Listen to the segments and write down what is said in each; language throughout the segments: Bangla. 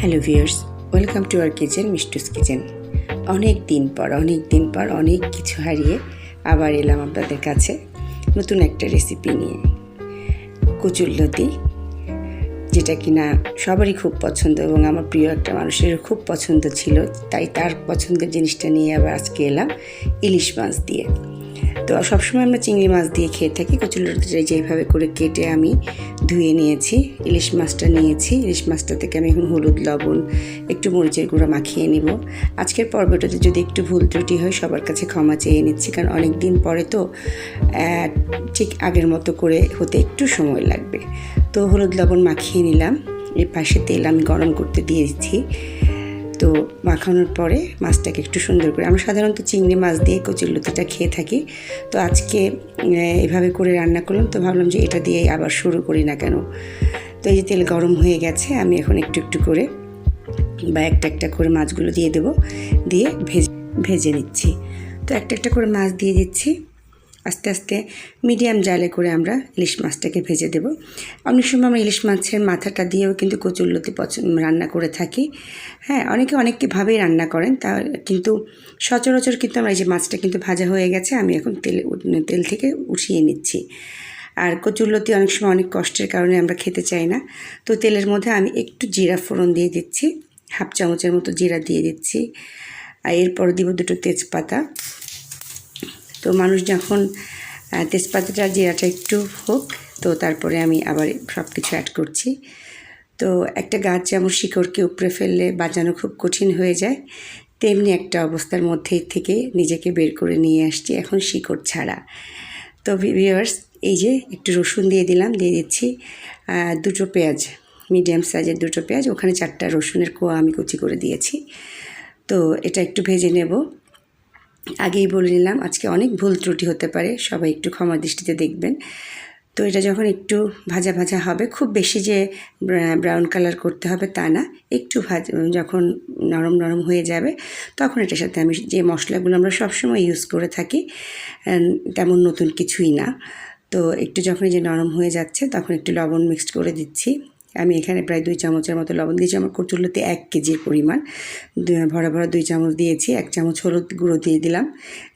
Hello viewers, welcome to our kitchen, Mishtu's kitchen. অনেক দিন পর, অনেক দিন পর অনেক কিছু হারিয়ে আবার এলাম আপনাদের কাছে নতুন একটা রেসিপি নিয়ে। কচুরলতি যেটা কিনা সবারই খুব পছন্দ এবং আমার প্রিয় একটা মানুষেরও খুব পছন্দ ছিল, তাই তার পছন্দের জিনিসটা নিয়ে আবার আজকে এলাম ইলিশ মাছ দিয়ে। তো সবসময় আমরা চিংড়ি মাছ দিয়ে খেয়ে থাকি। কচুরলতিটা যেভাবে করে কেটে আমি ধুয়ে নিয়েছি, ইলিশ মাছটা নিয়েছি। ইলিশ মাছটা থেকে আমি এখন হলুদ, লবণ, একটু মরিচের গুঁড়ো মাখিয়ে নিব। আজকের পর্বটাতে যদি একটু ভুল ত্রুটি হয়, সবার কাছে ক্ষমা চেয়ে নিচ্ছি। কারণ অনেক দিন পরে তো ঠিক আগের মতো করে হতে একটু সময় লাগবে। তো হলুদ, লবণ মাখিয়ে নিলাম। এর পাশে তেল আমি গরম করতে দিয়ে দিচ্ছি তো মাখানোর পরে মাছটাকে একটু সুন্দর করে, আমরা সাধারণত চিংড়ি মাছ দিয়ে কচুর লতিটা খেয়ে থাকি। তো আজকে এভাবে করে রান্না করলাম, তো ভাবলাম যে এটা দিয়ে আবার শুরু করি না কেন। তো এই যে তেল গরম হয়ে গেছে, আমি এখন একটু একটু করে বা একটা একটা করে মাছগুলো দিয়ে দেবো, দিয়ে ভেজে ভেজে নিচ্ছি। তো একটা একটা করে মাছ দিয়ে দিচ্ছি। আস্তে আস্তে মিডিয়াম জালে করে আমরা ইলিশ মাছটাকে ভেজে দেব। অনেক সময় আমরা ইলিশ মাছের মাথাটা দিয়েও কিন্তু কচুরলতি পছন্দ রান্না করে থাকি। হ্যাঁ অনেকে অনেকভাবেই রান্না করেন, তা কিন্তু সচরাচর কিন্তু আমরা এই যে মাছটা কিন্তু ভাজা হয়ে গেছে, আমি এখন তেলে তেল থেকে উঠিয়ে নিচ্ছি। আর কচুরলতি অনেক সময় অনেক কষ্টের কারণে আমরা খেতে চাই না। তো তেলের মধ্যে আমি একটু জিরা ফোড়ন দিয়ে দিচ্ছি, হাফ চামচের মতো জিরা দিয়ে দিচ্ছি। আর এরপর দিব দুটো তেজপাতা। তো মানুষ যখন তেজপাতাটা জিরাটা একটু হোক, তো তারপরে আমি আবার সব কিছু অ্যাড করছি। তো একটা গাছ যেমন শিকড়কে উপড়ে ফেললে বাঁচানো খুব কঠিন হয়ে যায়, তেমনি একটা অবস্থার মধ্যে থেকে নিজেকে বের করে নিয়ে আসছি এখন শিকড় ছাড়া। তো ভিউয়ার্স এই যে একটু রসুন দিয়ে দিলাম, দিয়ে দিচ্ছি দুটো পেঁয়াজ মিডিয়াম সাইজের দুটো পেঁয়াজ, ওখানে চারটা রসুনের কোয়া আমি কুচি করে দিয়েছি। তো এটা একটু ভেজে নেব। আগেই বলে নিলাম, আজকে অনেক ভুল ত্রুটি হতে পারে, সবাই একটু ক্ষমা দৃষ্টিতে দেখবেন। তো এটা যখন একটু ভাজা ভাজা হবে, খুব বেশি যে ব্রাউন কালার করতে হবে তা না, একটু ভাজ, যখন নরম নরম হয়ে যাবে, তখন এটার সাথে আমি যে মশলাগুলো আমরা সবসময় ইউজ করে থাকি তেমন নতুন কিছুই না। তো একটু যখন যে নরম হয়ে যাচ্ছে, তখন একটু লবণ মিক্সড করে দিচ্ছি। আমি এখানে প্রায় দুই চামচের মতো লবণ দিয়েছি। আমার কচুরলতে এক কেজির পরিমাণ। ভরা ভরা দুই চামচ দিয়েছি। এক চামচ হলুদ গুঁড়ো দিয়ে দিলাম।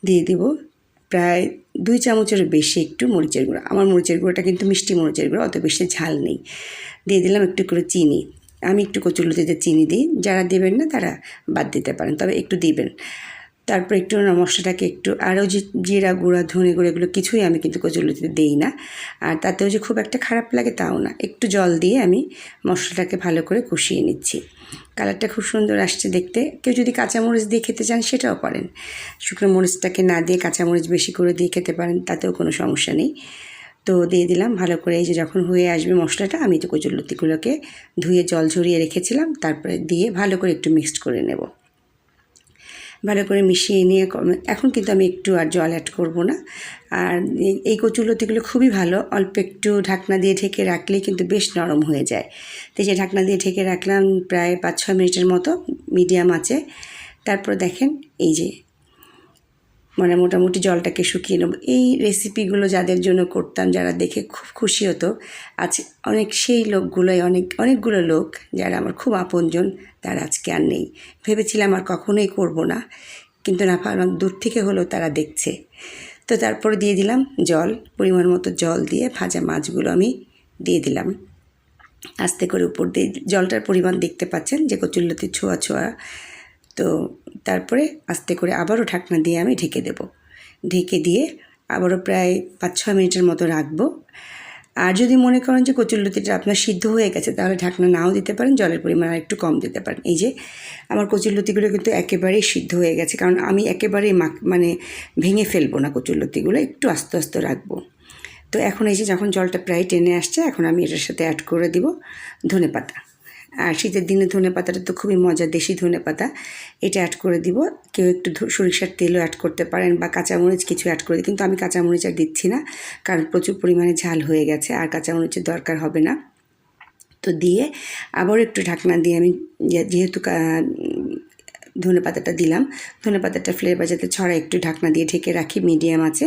দিয়ে দিব প্রায় দুই চামচেরও বেশি একটু মরিচের গুঁড়ো। আমার মরিচের গুঁড়োটা কিন্তু মিষ্টি মরিচের গুঁড়ো, অত বেশি ঝাল নেই। দিয়ে দিলাম একটু করে চিনি। আমি একটু কচুরলতিতে চিনি দিই। যারা দেবেন না তারা বাদ দিতে পারেন, তবে একটু দিবেন। তারপর একটু মশলাটাকে একটু আরও যে জিরা গুঁড়া, ধনে গুঁড়ো এগুলো কিছুই আমি কিন্তু কচুরলতিতে দিই না। আর তাতেও যে খুব একটা খারাপ লাগে তাও না। একটু জল দিয়ে আমি মশলাটাকে ভালো করে কষিয়ে নিচ্ছি। কালারটা খুব সুন্দর আসছে দেখতে। কেউ যদি কাঁচামরিচ দিয়ে খেতে চান সেটাও পারেন। শুকনো মরিচটাকে না দিয়ে কাঁচামরিচ বেশি করে দিয়ে খেতে পারেন, তাতেও কোনো সমস্যা নেই। তো দিয়ে দিলাম ভালো করে। এই যে যখন হয়ে আসবে মশলাটা, আমি তো কচুরলতিগুলোকে ধুয়ে জল ঝরিয়ে রেখেছিলাম। তারপরে দিয়ে ভালো করে একটু মিক্সড করে নেব। ভালো করে মিশিয়ে নিয়ে এখন কিন্তু আমি একটু আর জল অ্যাড করব না। আর এই- কচুলতিগুলো খুবই ভালো। অল্প একটু ঢাকনা দিয়ে ঢেকে রাখলে কিন্তু বেশ নরম হয়ে যায়। তো যে ঢাকনা দিয়ে ঢেকে রাখলাম প্রায় পাঁচ ছয় মিনিটের মতো মিডিয়াম আছে। তারপর দেখেন এই যে মানে মোটামুটি জলটাকে শুকিয়ে নেব। এই রেসিপিগুলো যাদের জন্য করতাম, যারা দেখে খুব খুশি হতো, আজ অনেক সেই লোকগুলোই, অনেক, অনেকগুলো লোক যারা আমার খুব আপনজন, তারা আজকে আর নেই। ভেবেছিলাম আর কখনোই করব না, কিন্তু না পারলাম দূর থেকে হলেও তারা দেখছে। তো তারপরে দিয়ে দিলাম জল, পরিমাণ মতো জল দিয়ে ভাজা মাছগুলো আমি দিয়ে দিলাম। আস্তে করে উপর দিয়ে, জলটার পরিমাণ দেখতে পাচ্ছেন, যে কচুল্লতি ছোঁয়া ছোঁয়া। তো তারপরে আস্তে করে আবারও ঢাকনা দিয়ে আমি ঢেকে দেব। ঢেকে দিয়ে আবারও প্রায় পাঁচ ছ মিনিটের মতো রাখব। আর যদি মনে করেন যে কচুরলতিটা আপনার সিদ্ধ হয়ে গেছে, তাহলে ঢাকনা নাও দিতে পারেন, জলের পরিমাণ আর একটু কম দিতে পারেন। এই যে আমার কচুরলতিগুলো কিন্তু একেবারেই সিদ্ধ হয়ে গেছে, কারণ আমি একেবারেই মানে ভেঙে ফেলব না কচুরলতিগুলো একটু আস্তে আস্তে রাখব। তো এখন এই যে যখন জলটা প্রায় টেনে আসছে, এখন আমি এটার সাথে অ্যাড করে দিব ধনে পাতা আর শীতের দিনে ধনে পাতাটা তো খুবই মজা দেশি ধনে পাতা। এটা অ্যাড করে দিব। কেউ একটু সরিষার তেলও অ্যাড করতে পারেন বা কাঁচামরিচ কিছু অ্যাড করে কিন্তু আমি কাঁচামরিচ আর দিচ্ছি না, কারণ প্রচুর পরিমাণে ঝাল হয়ে গেছে আর কাঁচামরিচের দরকার হবে না। তো দিয়ে আবার একটু ঢাকনা দিয়ে আমি যেহেতু ধনে পাতাটা দিলাম, ধনে পাতাটা ফ্লেভার যাতে ছড়া একটু ঢাকনা দিয়ে ঢেকে রাখি মিডিয়াম আছে।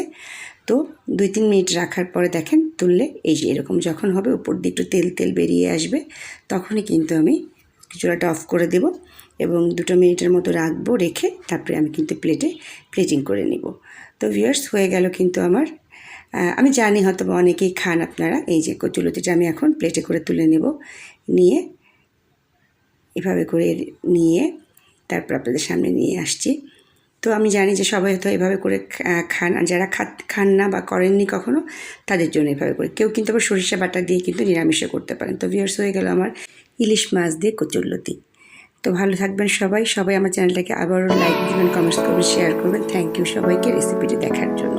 তো দুই তিন মিনিট রাখার পরে দেখেন তুললে এই যে এরকম যখন হবে, উপর দিয়ে একটু তেল তেল বেরিয়ে আসবে, তখনই কিন্তু আমি চুলাটা অফ করে দেব এবং দুটো মিনিটের মতো রাখব, রেখে তারপরে আমি কিন্তু প্লেটে প্লেটিং করে নিব। তো ভিউয়ার্স হয়ে গেল কিন্তু আমার আমি জানি হয়তো বা অনেকেই খান আপনারা, এই যে কচুলতিটা আমি এখন প্লেটে করে তুলে নেব, নিয়ে এভাবে করে নিয়ে তারপর আপনাদের সামনে নিয়ে আসছি। তো আমি জানি যে সবাই হয়তো এভাবে করে খান যারা খান না বা করেননি কখনো, তাদের জন্য এভাবে করে। কেউ কিন্তু আবার সরিষা বাটা দিয়ে কিন্তু নিরামিষে করতে পারেন। তো ভিউর্স হয়ে গেল আমার ইলিশ মাছ দিয়ে কচুরলতি। তো ভালো থাকবেন সবাই। সবাই আমার চ্যানেলটাকে আবারও লাইক দেবেন কমেন্টস করবেন শেয়ার করবেন। থ্যাংক ইউ সবাইকে রেসিপিটি দেখার জন্য।